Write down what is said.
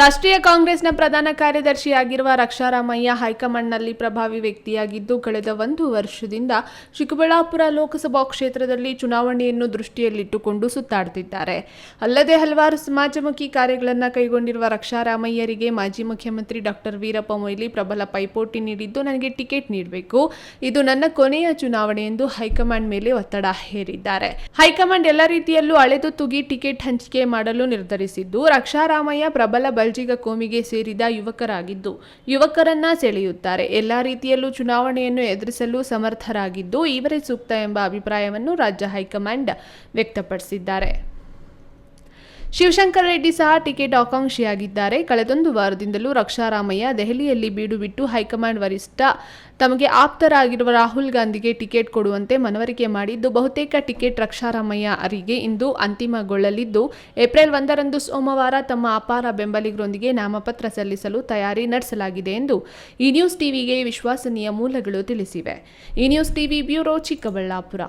ರಾಷ್ಟ್ರೀಯ ಕಾಂಗ್ರೆಸ್ನ ಪ್ರಧಾನ ಕಾರ್ಯದರ್ಶಿಯಾಗಿರುವ ರಕ್ಷಾರಾಮಯ್ಯ ಹೈಕಮಾಂಡ್ನಲ್ಲಿ ಪ್ರಭಾವಿ ವ್ಯಕ್ತಿಯಾಗಿದ್ದು, ಕಳೆದ ಒಂದು ವರ್ಷದಿಂದ ಚಿಕ್ಕಬಳ್ಳಾಪುರ ಲೋಕಸಭಾ ಕ್ಷೇತ್ರದಲ್ಲಿ ಚುನಾವಣೆಯನ್ನು ದೃಷ್ಟಿಯಲ್ಲಿಟ್ಟುಕೊಂಡು ಸುತ್ತಾಡುತ್ತಿದ್ದಾರೆ ಅಲ್ಲದೆ ಹಲವಾರು ಸಮಾಜಮುಖಿ ಕಾರ್ಯಗಳನ್ನು ಕೈಗೊಂಡಿರುವ ರಕ್ಷಾರಾಮಯ್ಯರಿಗೆ ಮಾಜಿ ಮುಖ್ಯಮಂತ್ರಿ ಡಾಕ್ಟರ್ ವೀರಪ್ಪ ಮೊಯ್ಲಿ ಪ್ರಬಲ ಪೈಪೋಟಿ ನೀಡಿದ್ದು, ನನಗೆ ಟಿಕೆಟ್ ನೀಡಬೇಕು. ಇದು ನನ್ನ ಕೊನೆಯ ಚುನಾವಣೆ ಎಂದು ಹೈಕಮಾಂಡ್ ಮೇಲೆ ಒತ್ತಡ ಹೇರಿದ್ದಾರೆ. ಹೈಕಮಾಂಡ್ ಎಲ್ಲ ರೀತಿಯಲ್ಲೂ ಅಳೆದು ತುಗಿ ಟಿಕೆಟ್ ಹಂಚಿಕೆ ಮಾಡಲು ನಿರ್ಧರಿಸಿದ್ದು, ರಕ್ಷಾರಾಮಯ್ಯ ಪ್ರಬಲ ಬಲ್ಜಿಗ ಕೋಮಿಗೆ ಸೇರಿದ ಯುವಕರಾಗಿದ್ದು, ಯುವಕರನ್ನ ಸೆಳೆಯುತ್ತಾರೆ. ಎಲ್ಲ ರೀತಿಯಲ್ಲೂ ಚುನಾವಣೆಯನ್ನು ಎದುರಿಸಲು ಸಮರ್ಥರಾಗಿದ್ದು, ಇವರೇ ಸೂಕ್ತ ಎಂಬ ಅಭಿಪ್ರಾಯವನ್ನು ರಾಜ್ಯ ಹೈಕಮಾಂಡ್ ವ್ಯಕ್ತಪಡಿಸಿದ್ದಾರೆ. ಶಿವಶಂಕರ ರೆಡ್ಡಿ ಸಹ ಟಿಕೆಟ್ ಆಕಾಂಕ್ಷಿಯಾಗಿದ್ದಾರೆ. ಕಳೆದೊಂದು ವಾರದಿಂದಲೂ ರಕ್ಷಾರಾಮಯ್ಯ ದೆಹಲಿಯಲ್ಲಿ ಬೀಡು ಬಿಟ್ಟು ಹೈಕಮಾಂಡ್ ವರಿಷ್ಠ ತಮಗೆ ಆಪ್ತರಾಗಿರುವ ರಾಹುಲ್ ಗಾಂಧಿಗೆ ಟಿಕೆಟ್ ಕೊಡುವಂತೆ ಮನವರಿಕೆ ಮಾಡಿದ್ದು, ಬಹುತೇಕ ಟಿಕೆಟ್ ರಕ್ಷಾರಾಮಯ್ಯ ಅವರಿಗೆ ಇಂದು ಅಂತಿಮಗೊಳ್ಳಲಿದ್ದು, ಏಪ್ರಿಲ್ ಒಂದರಂದು ಸೋಮವಾರ ತಮ್ಮ ಅಪಾರ ಬೆಂಬಲಿಗರೊಂದಿಗೆ ನಾಮಪತ್ರ ಸಲ್ಲಿಸಲು ತಯಾರಿ ನಡೆಸಲಾಗಿದೆ ಎಂದು ಈ ನ್ಯೂಸ್ ಟಿವಿಗೆ ವಿಶ್ವಾಸನೀಯ ಮೂಲಗಳು ತಿಳಿಸಿವೆ. ಈ ನ್ಯೂಸ್ ಟಿವಿ ಬ್ಯೂರೋ ಚಿಕ್ಕಬಳ್ಳಾಪುರ.